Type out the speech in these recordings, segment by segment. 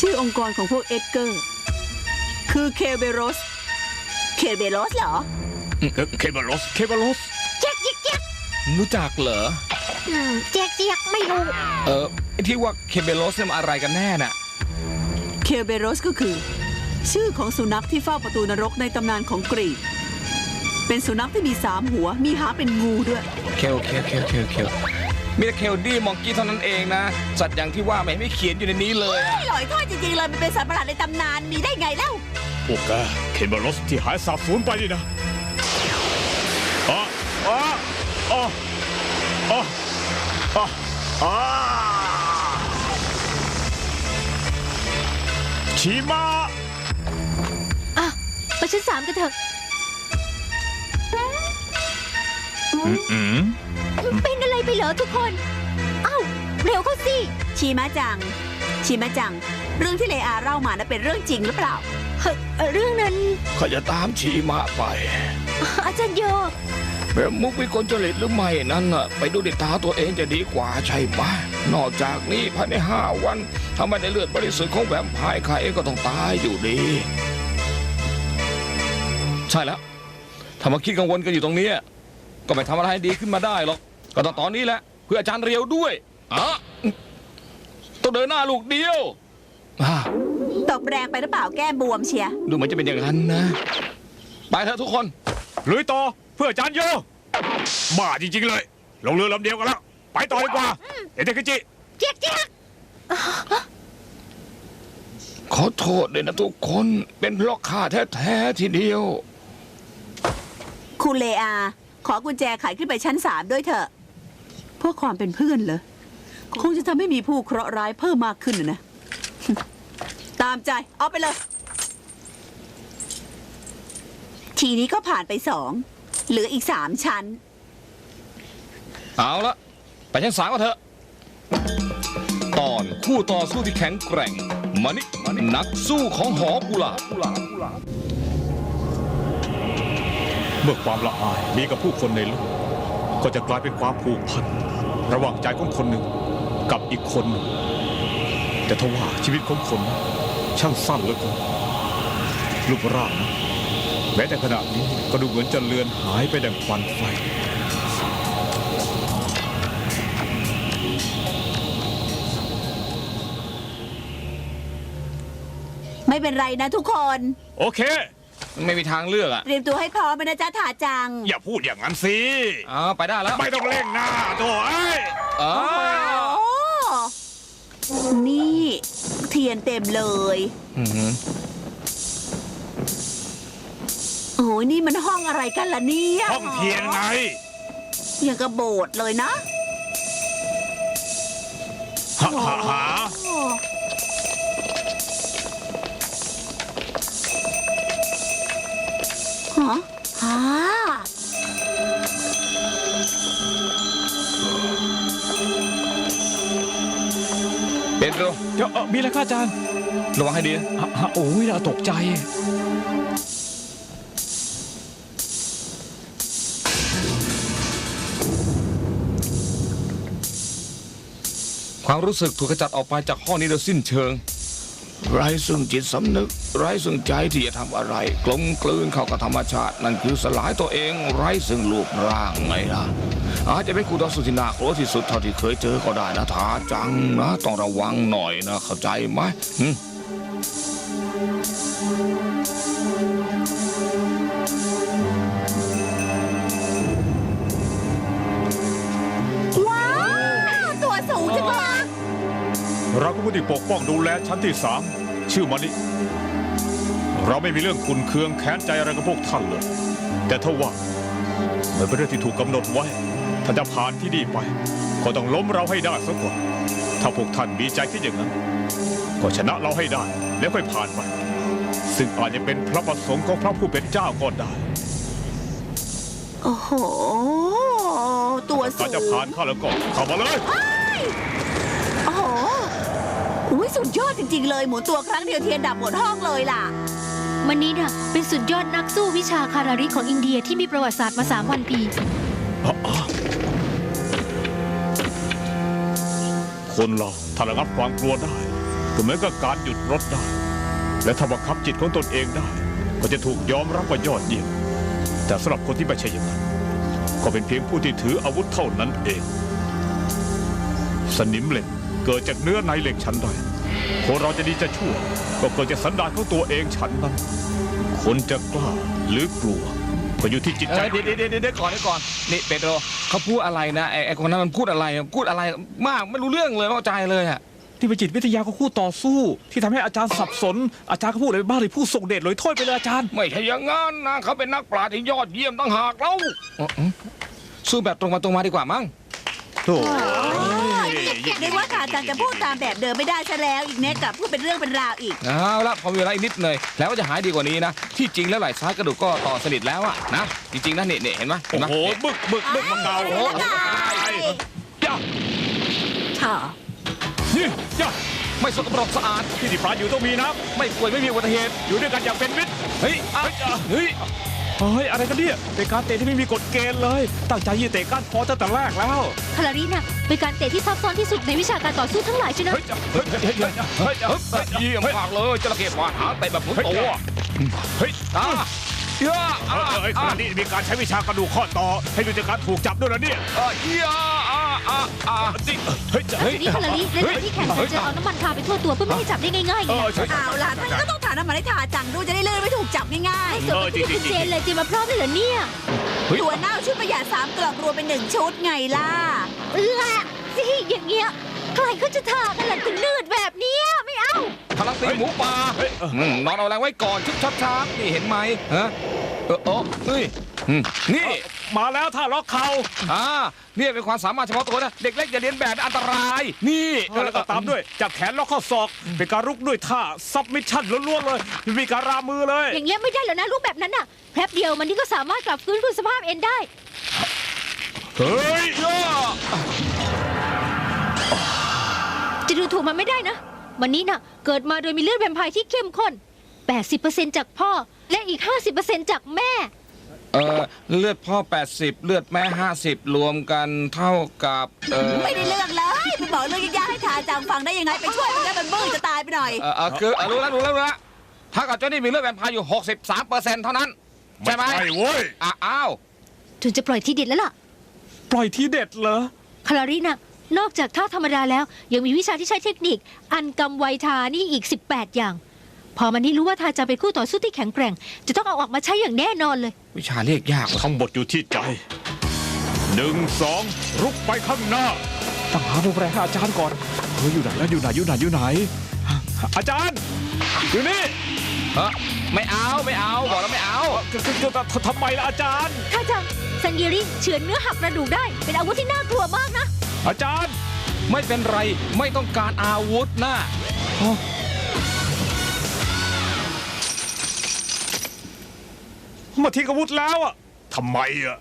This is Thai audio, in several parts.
ชื่อองค์กรของพวกเอ็ดเกอร์ คือเคเบโรส เคเบโรสเหรอ เคเบลอสเคเบลอสเจ๊กเจ๊กเจ๊กรู้จักเหรออืมเจ๊กเจ๊กไม่รู้ เออไอ้ที่ว่าเคเบโลสเนี่ยมันอะไรกันแน่น่ะ เคเบโรสก็คือ ชื่อของสุนัขที่เฝ้าประตูนรกในตำนานของกรีก เป็นสุนัขที่มีสามหัว มีหางเป็นงูด้วย เคลเคลเคลเคลเคล มีแต่เคลดี้มองกี้เท่านั้นเองนะสัตว์อย่างที่ว่าไม่ไม่เขียนอยู่ในนี้เลยอะไม่หลอยทอดจริงๆเลยมันเป็นสัตว์ประหลาดในตำนานมีได้ไงเล่าพวกแกเคเบลอสที่หายสาบสูญไปนี่นะอ๋ออ๋ออ๋ออ๋ออ๋ออ๋อชีมาอะไปชั้นสามกันเถอะ อืม เป็นอะไรไปเหรอทุกคน เอ้า เร็วเข้าสิ ชีมะจัง ชีมะจัง เรื่องที่เลอาเล่ามานะเป็นเรื่องจริงหรือเปล่า เฮ้ยเอ่อเรื่องนั้นเขาจะตามชีมาไป อาจารย์โย แบบมุกวิกลจริตหรือไม่นั่นน่ะไปดูดิตาตัวเองจะดีกว่าใช่ไหมนอกจากนี้ภายในห้าวันถ้าไม่ได้เลือดบริสุทธิ์ของแวมไพร์ใครก็ต้องตายอยู่ดี ใช่แล้วถ้ามาคิดกังวลกันอยู่ตรงเนี้ย ก็ไม่ทำอะไรให้ดีขึ้นมาได้หรอก ก็ต้องตอนนี้แหละ เพื่ออาจารย์เรียวด้วยอะต้องเดินหน้าลูกเดียวอะตบแรงไปหรือเปล่าแก้มบวมเชียร์ดูเหมือนจะเป็นอย่างนั้นนะ ไปเถอะทุกคน ลุยต่อเพื่ออาจารย์โยบ้าจริง ๆ เลย ลงเรือลำเดียวกันแล้ว ไปต่อดีกว่า เอเดคิจิ เจ๊กเจ๊กขอโทษเลยนะทุกคนเป็นเพราะข้าแท้ ๆ ทีเดียว คุณเลอา ขอกุญแจไขขึ้นไปชั้นสามด้วยเถอะ เพื่อความเป็นเพื่อนเหรอ คงจะทำให้มีผู้เคราะห์ร้ายเพิ่มมากขึ้นนะนะ ตามใจ เอาไปเลย ทีนี้ก็ผ่านไปสอง เหลืออีกสามชั้น เอาละไปชั้นสามกันเถอะ ตอนคู่ต่อสู้ที่แข็งแกร่งมานินักสู้ของหอกุหลาบ มื่อความละอายมีกับผู้คนในโลก ก็จะกลายเป็นความผูกพัน ระหว่างใจของคนหนึ่งกับอีกคนหนึ่งแต่ทว่าชีวิตของคนนั้นช่างสั้นเหลือเกินรูปร่างนะแม้แต่ขณะนี้ก็ดูเหมือนจะเลือนหายไปดังควันไฟไม่เป็นไรนะทุกคน โอเค ไม่มีทางเลือกอะเตรียมตัวให้พร้อมนะจ๊ะถาจัง อย่าพูดอย่างนั้นสิเอาไปได้แล้วไม่ต้องเร่งหน้าโถ่เอ้ยเออโอ้นี่ เทียนเต็มเลย อื้อหือโอ้ยนี่มันห้องอะไรกันล่ะเนี่ยห้องเทียนไง อย่างกระโบดเลยนะหาหาหาโอ้ะฮะเปโดรเดี๋ยวเอ่อมีอะไรครับอาจารย์ระวังให้ดีนะฮะฮะโอ้ยน่าตกใจ ความรู้สึกถูกกระจัดออกไปจากห้องนี้โดยสิ้นเชิง ไร้ซึ่งจิตสำนึก ไร้ซึ่งใจที่จะทำอะไร กลมกลืนเข้ากับธรรมชาติ นั่นคือสลายตัวเอง ไร้ซึ่งรูปร่างไงล่ะอาจจะเป็นคู่ต่อสุทินากลัวที่สุดเท่าที่เคยเจอก็ได้นะท้าจังนะ ต้องระวังหน่อยนะเข้าใจไหม เราก็ผู้ที่ปกป้องดูแลชั้นที่สามชื่อมานิเราไม่มีเรื่องขุนเคืองแค้นใจอะไรกับพวกท่านเลย แต่ถ้าว่ามันเป็นเรื่องที่ถูกกำหนดไว้ ถ้าจะผ่านที่นี่ไป ก็ต้องล้มเราให้ได้สักก่อนถ้าพวกท่านมีใจคิดอย่างนั้น ก็ชนะเราให้ได้แล้วค่อยผ่านไป ซึ่งอาจจะเป็นพระประสงค์ของพระผู้เป็นเจ้าก็ได้ โอ้โห ตัวสูถ้างจะผ่านเข้าแล้วก็เข้ามาเลยโอ้โห อุ้ยสุดยอดจริง ๆ เลย หมุนตัวครั้งเดียวเทียนดับหมดห้องเลยล่ะ มันนี้น่ะเป็นสุดยอดนักสู้วิชาคาราริของอินเดียที่มีประวัติศาสตร์มาสามพันปี คนเราถ้าระงับความกลัวได้ก็คือเหมือนกับการหยุดรถได้ และถ้าบังคับจิตของตนเองได้ ก็จะถูกยอมรับว่ายอดเยี่ยมแต่สำหรับคนที่ไม่ใช่อย่างนั้น ก็เป็นเพียงผู้ที่ถืออาวุธเท่านั้นเอง สนิมเหล็ก เกิดจากเนื้อในเหล็กชั้นใดคนเราจะดีจะชั่ว ก็เกิดจากสันดานของตัวเองฉันนั้น คนจะกล้าหรือกลัวก็อยู่ที่จิตเอใจอเดี๋ยวเดี๋ยวเดี๋ยวเดี๋ยวก่อนเดี๋ยวก่อนนี่เปโตรเขาพูดอะไรนะไอ้ไอ้คนนั้นมันพูดอะไรพูดอะไรมากไม่รู้เรื่องเลยไม่เข้าใจเลยอะที่เป็นจิตวิทยาของคู่ต่อสู้ ที่ทำให้อาจารย์สับสน อาจารย์ก็พูดอะไรบ้างเลยพูดส่งเดชเลยโทษไปเลยอาจารย์ ไม่ใช่อย่างนั้นนะเขาเป็นนักปราชญ์ที่ยอดเยี่ยมตั้งหากเราอ๋ออืมสู้แบบตรงมาตรงมาดีกว่ามั้งโถ่ นึกว่าทาจังจะพูดตามแบบเดิมไม่ได้ซะแล้ว อีกเน็ตกลับพูดเป็นเรื่องเป็นราวอีก เอาละพอมีเวลาอีกนิดหน่อยแล้วก็จะหายดีกว่านี้นะ ที่จริงแล้วไหล่ซ้ายกระดูกก็ต่อสนิทแล้วอะนะ จริงๆนะนี่นี่เห็นไหมเห็โอ้นไหมโหบึกบึกบึกมันเกาโอ้โอ้โหโห ย่าค่ะนี่ย่าไม่สกปรกสะอาดที่ที่ปลาอยู่ต้องมีน้ไม่ป่วยไม่มีอุบัติเหตุำอยู่ด้วยกันอย่างเป็นมิตรเฮ้ยอะเฮ้ย เฮ้ยอะไรกันเนี่ยเป็นการเตะที่ไม่มีกฎเกณฑ์เลย ตั้งใจยี่เตะก้านคอตั้งแต่แรกแล้ว คาราริน่ะเป็นการเตะที่ซับซ้อนที่สุดในวิชาการต่อสู้ทั้งหลายชนะ เฮ้ยเฮ้ยเฮ้ยเฮ้ยเฮ้ยเฮ้ยเยี่ยมมากเลยจระเข้ฟาดหางเตะแบบหมุนตัวเฮ้ยอะเยอะเออะอเฮ้ยขอะณะนี้มีการใช้วิชากระดูกข้อต่อ ให้ดูจากการถูกจับด้วยนะเนี่ยอะเยอะ อะอะอะนี่เฮ้ยจะทีนี้คาราริเล่นที่แข่งขันจะเอาน้ำมันทาไปทั่วตัวเพื่อไม่ให้จับได้ง่ายๆเอไงอใช่ เอาล่ะท่านก็ต้องถามน้ำมันให้ทาจังดูจะได้เลื่อนไม่ถูกจับง่ายไม่สนกับที่คุณเจนเลยจะมาพร้อมเลยเหรอเนี่ยๆ ตัวเน่าชุดประหยัดสามกล่องรวมเป็นหนึ่งชุดไงล่ะละสิอย่างเงี้ยใครเขาจะทากันหลังถึงนืดแบบเนี้ยไม่เอา พลังตีหมูป่าเฮ้ย อืมนอนเอาแรงไว้ก่อนชุบชับชับนี่เห็นไหมฮะเออโอ้เฮ้ย อืมนี่มาแล้วท่าล็อกเข่าอ่าเนี่ยเป็นความสามารถเฉพาะตัวนะ เด็กเล็กอย่าเรียนแบบนะอันตราย นี่แล้วก็ตามด้วยจับแขนล็อกข้อศอก เป็นการรุกด้วยท่าซับมิชชั่นล้วนๆเลยไม่มีการรามือเลย อย่างเงี้ยไม่ได้แล้วนะรูปแบบนั้นน่ะแป๊บเดียวมันนี่ก็สามารถกลับฟื้นคืนสภาพเอ็นได้ เฮ้ยย่าจะดูถูกมันไม่ได้นะ วันนี้น่ะ เกิดมาโดยมีเลือดแวมไพร์ที่เข้มข้น 80%จากพ่อและอีก 50%จากแม่ เออเลือดพ่อ 80 เลือดแม่ 50 รวมกันเท่ากับเออไม่ได้เรื่องเลยไปบอกเรื่องยากๆให้ทาจังฟังได้ยังไงไปช่วยมันได้มันบื้อจะตายไปหน่อย เออเออคือเออรู้แล้วรู้แล้วรู้แล้วถ้ากับเจ้านี่มีเลือดแวมไพร์อยู่ 63%เท่านั้น ใช่ไหมใช่เว้ย อะอ้าว ถึงจะปล่อยทีเด็ดแล้วล่ะ ปล่อยทีเด็ดเหรอ คาราริน่ะ นอกจากท่าธรรมดาแล้ว ยังมีวิชาที่ใช้เทคนิค อันกำไวทานี่อีก 18 อย่าง พอมันนี่รู้ว่าทาจะเป็นคู่ต่อสู้ที่แข็งแกร่ง จะต้องเอาออกมาใช้อย่างแน่นอนเลย วิชาเรียกยากว่ะทั้งหมดอยู่ที่ใจหนึ่งสองรุกไปข้างหน้า ต้องหาโรงแรมให้อาจารย์ก่อนเฮ้ยอยู่ไหนแล้วอยู่ไหนอยู่ไหนอยู่ไหนอาจารย์ อยู่นี่เออไม่เอาไม่เอาบอกแล้วไม่เอาคือคือคือทำไมล่ะอาจารย์ ถ้าจังซันเยริเฉือนเนื้อหักกระดูกได้ เป็นอาวุธที่น่ากลัวมากนะ อาจารย์ ไม่เป็นไรไม่ต้องการอาวุธนะ มาทิ้งอาวุธแล้วอะทำไมอะ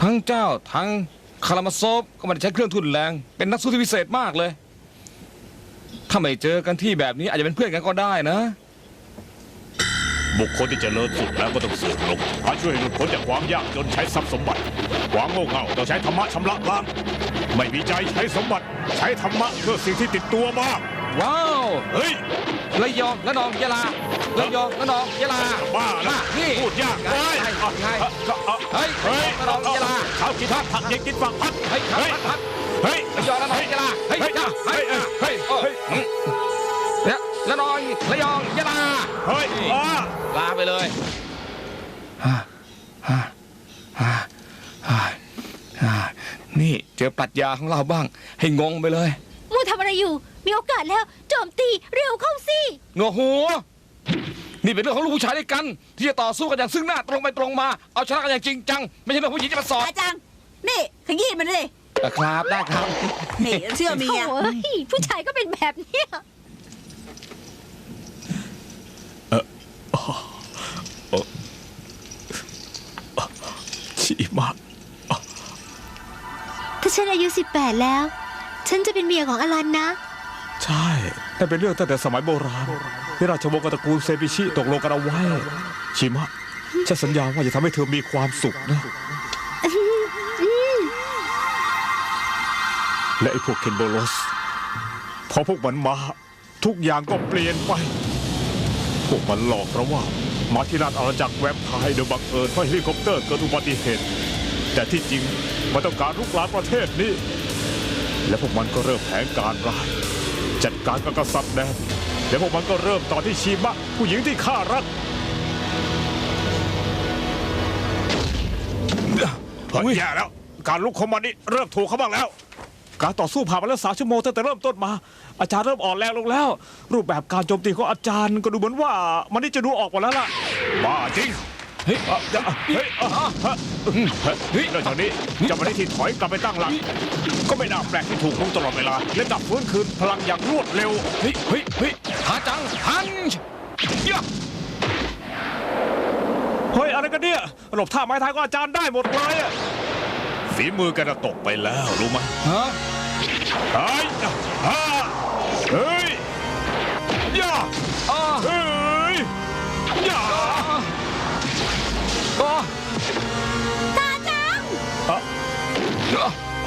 ทั้งเจ้าทั้งคารามาโซฟก็ไมันใช้เครื่องทุนแรง เป็นนักสู้ที่พิเศษมากเลย ถ้าไม่เจอกันที่แบบนี้อาจจะเป็นเพื่อนกันก็ได้นะ บุคคลที่เจริญสุดแล้วก็ต้องเสื่อมลงหาช่วยหลุดพ้นจากความยากจนใช้ทรัพย์สมบัติความโง่เง่าต้องใช้ธรรมะชำระล้างไม่มีใจใช้สมบัติ ใช้ธรรมะเพื่อสิ่งที่ติดตัวมากว้าว เฮ้ย ระยองระนองยะลา ระยองระนองยะลาบ้าแล้วนี่พูดยากไงเว้ยไงไงเฮ้ยเฮ้ยระนองยะลาเขากินผักผักยังกินฝักผักเฮ้ยครับครับครับเฮ้ยระยองระนองยะลาเฮ้ยเฮ้ยจ้าเฮ้ยเฮ้ยเฮ้ยเฮ้ยเนี่ยระนองระยองยะลาเฮ้ยอ่าลาไปเลยฮ่าฮ่าฮ่าฮ่าฮ่านี่เจอปรัชญาของเราบ้าง ให้งงไปเลยมูทำอะไรอยู่ มีโอกาสแล้ว โจมตีเร็วเข้าสิหนวกหัว นี่เป็นเรื่องของลูกผู้ชายด้วยกัน ที่จะต่อสู้กันอย่างซึ่งหน้าตรงไปตรงมา เอาชนะกันอย่างจริงจัง ไม่ใช่เรื่องผู้หญิงจะมาสอนอาจังนี่ขยี้มันเลยเออครับได้ครับ นี่เชื่อเมียโอ้ยผู้ชายก็เป็นแบบเนี้ยชิมะถ้าฉันอายุ 18 แล้ว ฉันจะเป็นเมียของอลันนะ ใช่แต่เป็นเรื่องตั้งแต่สมัยโบราณ ที่ราชวงศ์กับตระกูลเซบิชิตกลงกันเอาไว้ ชิมะฉันสัญญาว่าจะทำให้เธอมีความสุขนะ และไอ้พวกเคนโบโลสพอพวกมันมา ทุกอย่างก็เปลี่ยนไป พวกมันหลอกเราว่า มาที่ราชอาณาจักรแวมไพร์โดยบังเอิญเพราะเฮลิคอปเตอร์เกิดอุบัติเหตุ แต่ที่จริงมันต้องการลุกลามประเทศนี้ และพวกมันก็เริ่มแผนการร้าย จัดการกับกษัตริย์แดน และพวกมันก็เริ่มต่อที่ชีมะ ผู้หญิงที่ข้ารักเฮ้ยแย่แล้ว การลุกของมันนี่เริ่มถูกเขาบ้างแล้ว การต่อสู้ผ่านมาแล้วสามชั่วโมงตั้งแต่เริ่มต้นมา อาจารย์เริ่มอ่อนแรงลงแล้ว รูปแบบการโจมตีของอาจารย์ก็ดูเหมือนว่า มันนี่จะดูออกหมดแล้วล่ะ บ้าจริง เฮ้ยเอ่อจะเฮ้ยเอ่อฮะเฮ้ยนอกจากนี้จะไม่ได้ที่ถอยกลับไปตั้งหลัก ก็ไม่น่าแปลกที่ถูกลุกตลอดเวลา และกลับฟื้นคืนพลังอย่างรวดเร็ว เฮ้ยเฮ้ยเฮ้ย หาจังฮันช์ยะ เฮ้ยอะไรกันเนี่ย หลบท่าไม้ท้ายก็อาจารย์ได้หมดเลยอะฝีมือแกจะตกไปแล้วรู้ไหมฮะเฮ้ยฮ่าเฮ้ยย่าอ้าเฮ้ยย่าอ้าตาจังอะ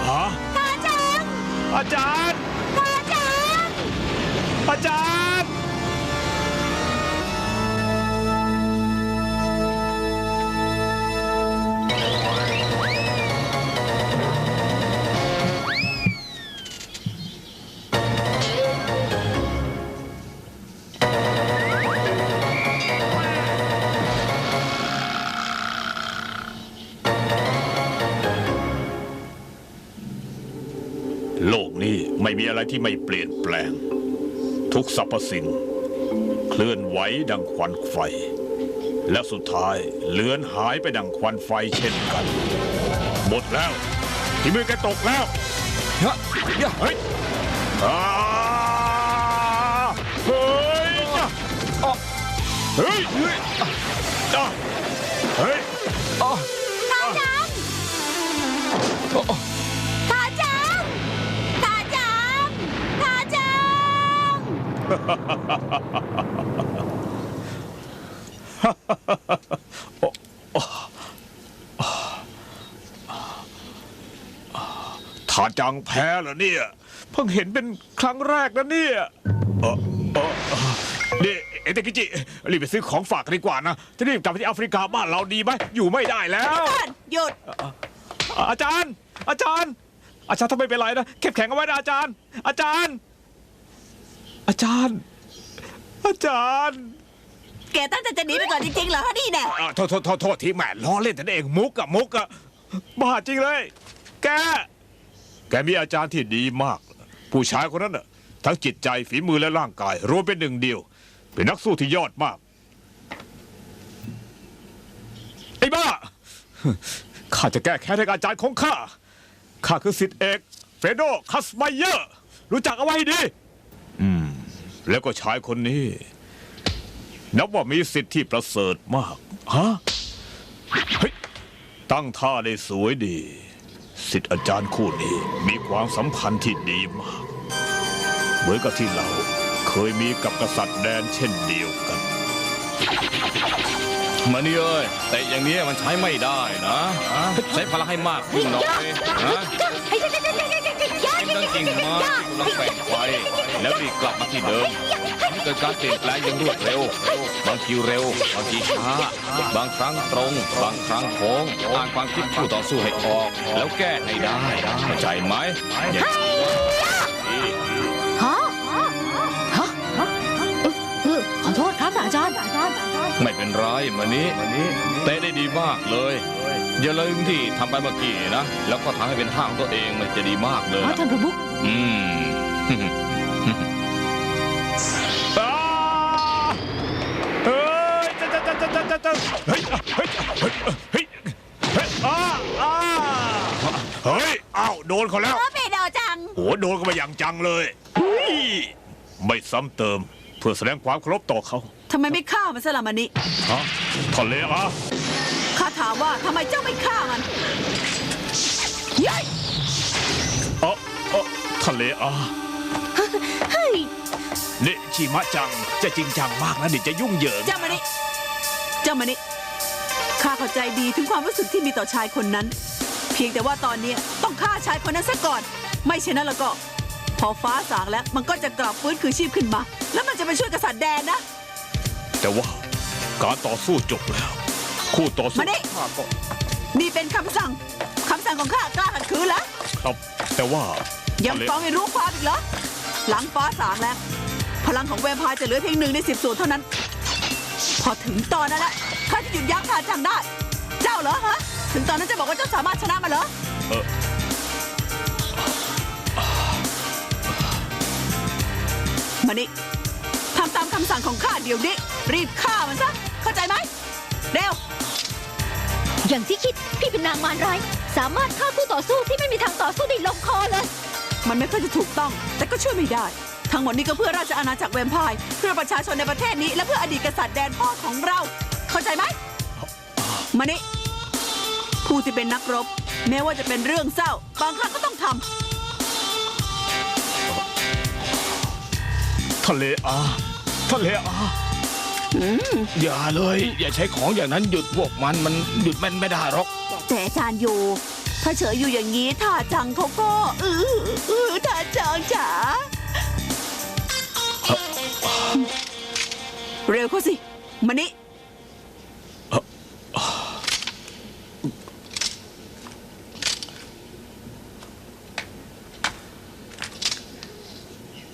ฮะตาจังอาจารย์ ตาจังอาจารย์ อะไรที่ไม่เปลี่ยนแปลง ทุกสรรพสิ่ง เคลื่อนไหวดังควันไฟ และสุดท้ายเลือนหายไปดังควันไฟเช่นกัน หมดแล้ว ที่มือแกตกแล้วฮะยะเฮ้ยอ่าเฮ้ยจ้ะอ้าเฮ้ยเฮ้ยจ้ะเฮ้ยอ้าตาจัง งทาจังแพ้เหรอเนี่ย เพิ่งเห็นเป็นครั้งแรกนะเนี่ยเออเออเออนี่เอเตกิจิรีบไปซื้อของฝากกันดีกว่านะ จะรีบกลับไปที่แอฟริกาบ้านเราดีไหมอยู่ไม่ได้แล้ว ท่านหยุด อาจารย์ อาจารย์ อาจารย์ทำไมเป็นไรนะเข้มแข็งเอาไว้นะอาจารย์ อาจารย์ อาจารย์ อาจารย์แกตั้งใจจะหนีไปก่อนจริงๆเหรอฮะนี่แน่อะโทษโทษโทษโทษทีแหม่ล้อเล่นแต่นเองมุกอะมุกอะบ้าจริงเลย แก แกมีอาจารย์ที่ดีมาก ผู้ชายคนนั้นน่ะทั้งจิตใจฝีมือและร่างกาย รวมเป็นหนึ่งเดียว เป็นนักสู้ที่ยอดมาก ไอ้บ้า ข้าจะแก้แค้นให้กับอาจารย์ของข้า ข้าคือสิทธิเอก เฟโดคัสไมเยอร์ รู้จักเอาไว้ให้ดี แล้วก็ชายคนนี้ นับว่ามีสิทธิ์ที่ประเสริฐมากฮะเฮ้ยตั้งท่าได้สวยดีสิทธิ์อาจารย์คู่นี้มีความสัมพันธ์ที่ดีมาก เหมือนกับที่เราเคยมีกับกษัตริย์แดนเช่นเดียวกันมานี่เอ้ยแต่อย่างนี้มันใช้ไม่ได้นะ ใช้พลังให้มากขึ้นหน่อยนะเป็นเรื่งจริงมากำลังแฝงไฟ แล้วรีบกลับมาที่เดิมทำให้เกิดการเปลี่ยนแปลงอย่างรวดเร็ว บางทีเร็ว บางทีช้า บางครั้งตรง บางครั้งโค้งอ่านความคิดคู่ต่อสู้ให้ออก แล้วแก้ให้ได้เข้าใจไหมอย่างนี้ดีฮะฮะเออเออขอโทษครับอาจารย์ ไม่เป็นไรมานี้เตะได้ดีมากเลยอย่าลืมที่ทำไปเมื่อกี้นะ แล้วก็ทำให้เป็นท่าของตัวเองมันจะดีมากเลยอ๋อนะท่านประมุขอืม เฮ้ยเฮ้ยเฮ้ยเฮ้ยเฮ้ยอ้าอ้าเฮ้ยอ้าวโดนเขาแล้วเออเปโดจัง โหโดนกันมาอย่างจังเลยอุ๊ยไม่ซ้ำเติม เพื่อแสดงความเคารพต่อเขาทำไมไม่ฆ่ามันซะละมันนี่ฮะทะเลอะข้าถามว่าทำไมเจ้าไม่ฆ่ามันเย้ยเออเออทะเลอะนี่ชิมะจังจะจริงจังมากนะเดี๋ยวจะยุ่งเหยิง เจ้ามานี่ เจ้ามานี่ข้าเข้าใจดีถึงความรู้สึกที่มีต่อชายคนนั้น เพียงแต่ว่าตอนนี้ต้องฆ่าชายคนนั้นซะก่อน ไม่เช่นนั้นแล้วก็ พอฟ้าสางแล้วมันก็จะกลับฟื้นคืนชีพขึ้นมา แล้วมันจะไปช่วยกษัตริย์แดนนะ แต่ว่าการต่อสู้จบแล้ว คู่ต่อสู้มาดิข้าก็นี่เป็นคำสั่งคำสั่งของข้ากล้าขัดขืนเหรอครับ แต่ว่ายังทะเลฟังไม่รู้ความอีกเหรอ หลังฟ้าสางแล้ว พลังของแวมไพร์จะเหลือเพียงหนึ่งในสิบส่วนเท่านั้น พอถึงตอนนั้นแหละข้าจะหยุดยั้งทาจังได้ เจ้าเหรอฮะ ถึงตอนนั้นจะบอกว่าเจ้าสามารถชนะมันเหรอ เออมานี่ทำตามคำสั่งของข้าเดี๋ยวนี้ รีบฆ่ามันซะ เข้าใจไหม เร็ว อย่างที่คิด พี่เป็นนางมารร้าย สามารถฆ่าคู่ต่อสู้ที่ไม่มีทางต่อสู้ได้ลงคอเลย มันไม่ค่อยจะถูกต้อง แต่ก็ช่วยไม่ได้ ทั้งหมดนี้ก็เพื่อราชอาณาจักรแวมไพร์เพื่อประชาชนในประเทศนี้และเพื่ออดีตกษัตริย์แดนพ่อของเรา เข้าใจไหมมานี่ผู้ที่เป็นนักรบ แม้ว่าจะเป็นเรื่องเศร้า บางครั้งก็ต้องทำทะเลอาทะเลอาอย่าเลย อย่าใช้ของอย่างนั้นหยุดพวกมันมันหยุดมันไม่ได้หรอก แต่อาจารย์อยู่ ถ้าเฉยอยู่อย่างนี้ท่าจังเขาก็เออเออท่าจังจ๋า เร็วเขาสิ มานี่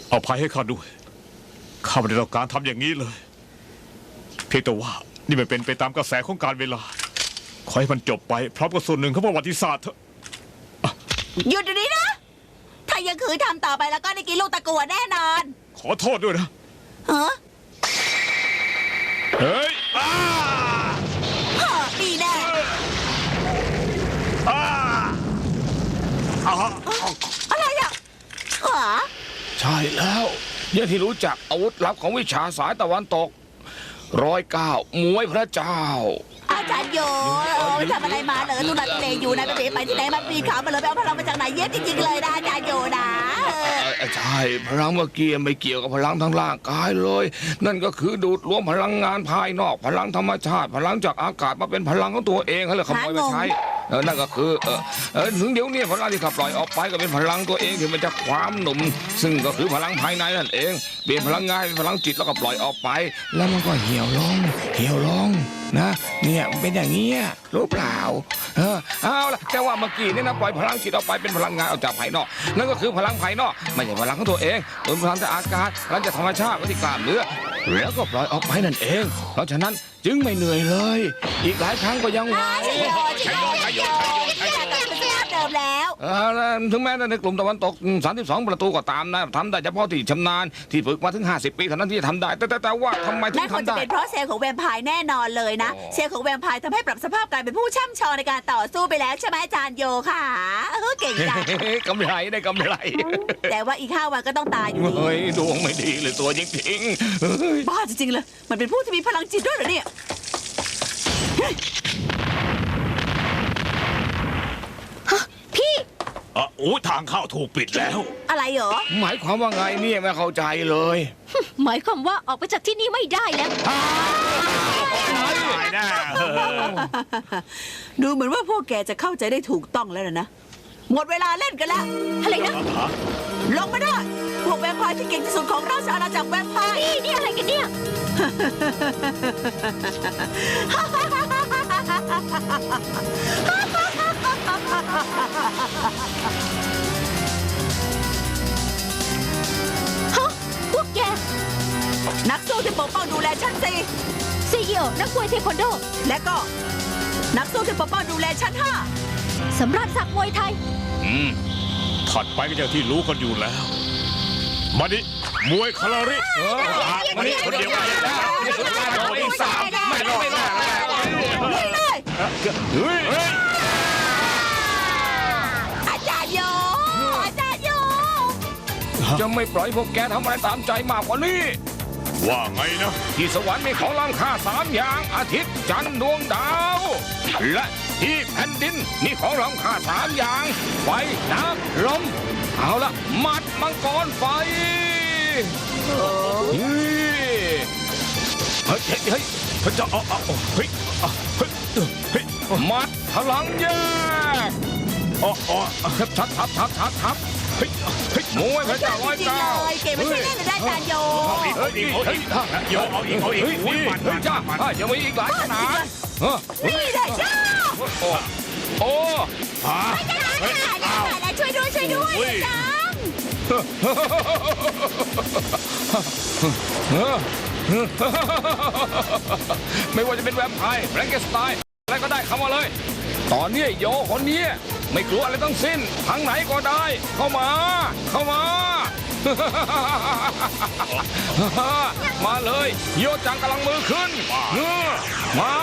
เอาภัยให้ข้าด้วย ข้าไม่ได้ต้องการทำอย่างนี้เลย เพียงแต่ว่านี่มันเป็นไปตามกระแสของการเวลา ขอให้มันจบไป พร้อมกับส่วนหนึ่งของประวัติศาสตร์เถอะ หยุดเดี๋ยวนี้นะ ถ้ายังคืนทำต่อไปแล้วก็ได้กินลูกตะกัวแน่นอน ขอโทษด้วยนะ เออเฮ้ยอ้าเฮ้อดีแน่อ้าอ้าอะไรอะหาใช่แล้วอย่างที่รู้จักอาวุธลับของวิชาสายตะวันตกร้อยเก้ามวยพระเจ้า อาจารย์โยโอ้ยทำอะไรมาเหรอตุนันตุเลอยู่นะไปไปที่ไหนมาปีนเขามาเลยไปเอาพลังมาจากไหนเยอะจริงๆเลยนะอาจารย์โยนะเออเอ่อใช่พลังเมื่อกี้ไม่เกี่ยวกับพลังทางร่างกายเลย นั่นก็คือดูดรวมพลังงานภายนอก พลังธรรมชาติ พลังจากอากาศมาเป็นพลังของตัวเองเขาเลยขโมยไปใช้เออนั่นก็คือเออเออถึงเดี๋ยวนี้พลังที่ขับปล่อยออกไปก็เป็นพลังตัวเองที่มันจากความหนุ่ม ซึ่งก็คือพลังภายในนั่นเอง เปลี่ยนพลังงานเป็นพลังจิตแล้วก็ปล่อยออกไป แล้วมันก็เหี่ยวลงเหี่ยวลง นะ เนี่ยมันเป็นอย่างเงี้ยรู้เปล่า เออเอาละแต่ว่าเมื่อกี้เนี่ยนะปล่อยพลังจิตออกไปเป็นพลังงานออกจากภายนอก นั่นก็คือพลังภายนอก ไม่ใช่พลังของตัวเองเป็นพลังจากอากาศพลังจากธรรมชาติก็ที่กล้ามเนื้อแล้วก็ปล่อยออกไปนั่นเอง เพราะฉะนั้นจึงไม่เหนื่อยเลย อีกหลายครั้งก็ยังไหว ใช่ มาสภาพเดิมแล้วเอาละถึงแม้ในกลุ่มตะวันตก 32 ประตูก็ตามนะทำได้เฉพาะที่ชำนาญที่ฝึกมาถึง 50 ปีเท่านั้นที่จะทำได้ แต่แต่แต่ว่าทำไมถึนั่งนคงทำจะได้ เป็นเพราะเซลล์ของแวมไพร์แน่นอนเลยนะ อ๋อ เซลล์ของแวมไพร์ทำให้ปรับสภาพกลายเป็นผู้ช่ำชองในการต่อสู้ไปแล้วใช่ไหมอาจารย์โยค่ะเออเก่งจังกำไรได้กำไรแต่ว่าอีกห้าวันก็ต้องตายอยู่ดีเฮ้ยดวงไม่ดีเลยตัวจริงๆเฮ้ยบ้าจริงๆเลย มันเป็นผู้ที่มีพลังจิตด้วยเหรอเนี่ยพี่ อะโอ้ทางเข้าถูกปิดแล้ว อะไรเหรอ หมายความว่าไงเนี่ยไม่เข้าใจเลยหมายความว่าออกไปจากที่นี่ไม่ได้แล้ว ตายแน่ดูเหมือนว่าพวกแกจะเข้าใจได้ถูกต้องแล้วนะ หมดเวลาเล่นกันแล้ว อะไรนะ ลงมาด้วยพวกแวมไพร์ที่เก่งที่สุดของราชอาณาจักรแวมไพร์พี่นี่อะไรกันเนี่ย ฮะพวกแก นักสู้ที่ปกป้องดูแลชั้นสี่ซีเอียวนักมวยเทควันโด และก็ นักสู้ที่ปกป้องดูแลชั้นห้าสำราญศักดิ์มวยไทย อืมถัดไปก็อย่างที่รู้กันอยู่แล้ว มาดิมวยคาราริเออมานี่คนเดียวไม่ได้นี่สุดท้ายเราอีกสามไม่รอดไม่รอดลุยเลยเฮ้ย จะไม่ปล่อยพวกแกทำอะไรตามใจมากกว่านี้ ว่าไงนะ ที่สวรรค์มีของล้ำค่าสามอย่างอาทิตย์จันทร์ดวงดาว และที่แผ่นดินมีของล้ำค่าสามอย่าง ไฟน้ำลมเอาละมัดมังกรไฟเฮ้ยเฮ้ยเฮ้ยพระเจ้าเอาเอาเอาเฮ้ยอะเฮ้ยเออเฮ้ยมัดพลังแยกอ๋ออ๋อทับทับทับทับทับทับเฮ้ยเฮ้ย มวยพระเจ้าร้อยจริงเก้าเลยเก่งไม่ใช่เล่นนะอาจารโยเอาอีกเอาอีกเอาอีกโยเอาอีกเอาอีกเฮ้ยอุ้ยเฮ้ยมันเฮ้ยมันจ้ายังมีอีกหลายขนาดนี่แหละย่าโอ้โอ้ฮะเฮ้ยอ้าวแต่ช่วยด้วยช่วยด้วยอุ้าจารย์เออไม่ว่าจะเป็นแวมไพร์แฟรงเกสไตน์อะไรก็ได้เข้ามาเลย ตอนนี้โยคนนี้ ไม่กลัวอะไรทั้งสิ้น ทางไหนก็ได้ เข้ามา เข้ามา มาเลยโยจังกำลังมือขึ้นเออมา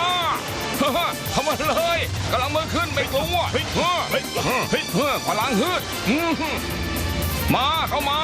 เข้ามาเลยกำลังมือขึ้นไม่กลัวเฮ้ยเฮ้ยเฮ้ยพลังฮึดมาเข้ามา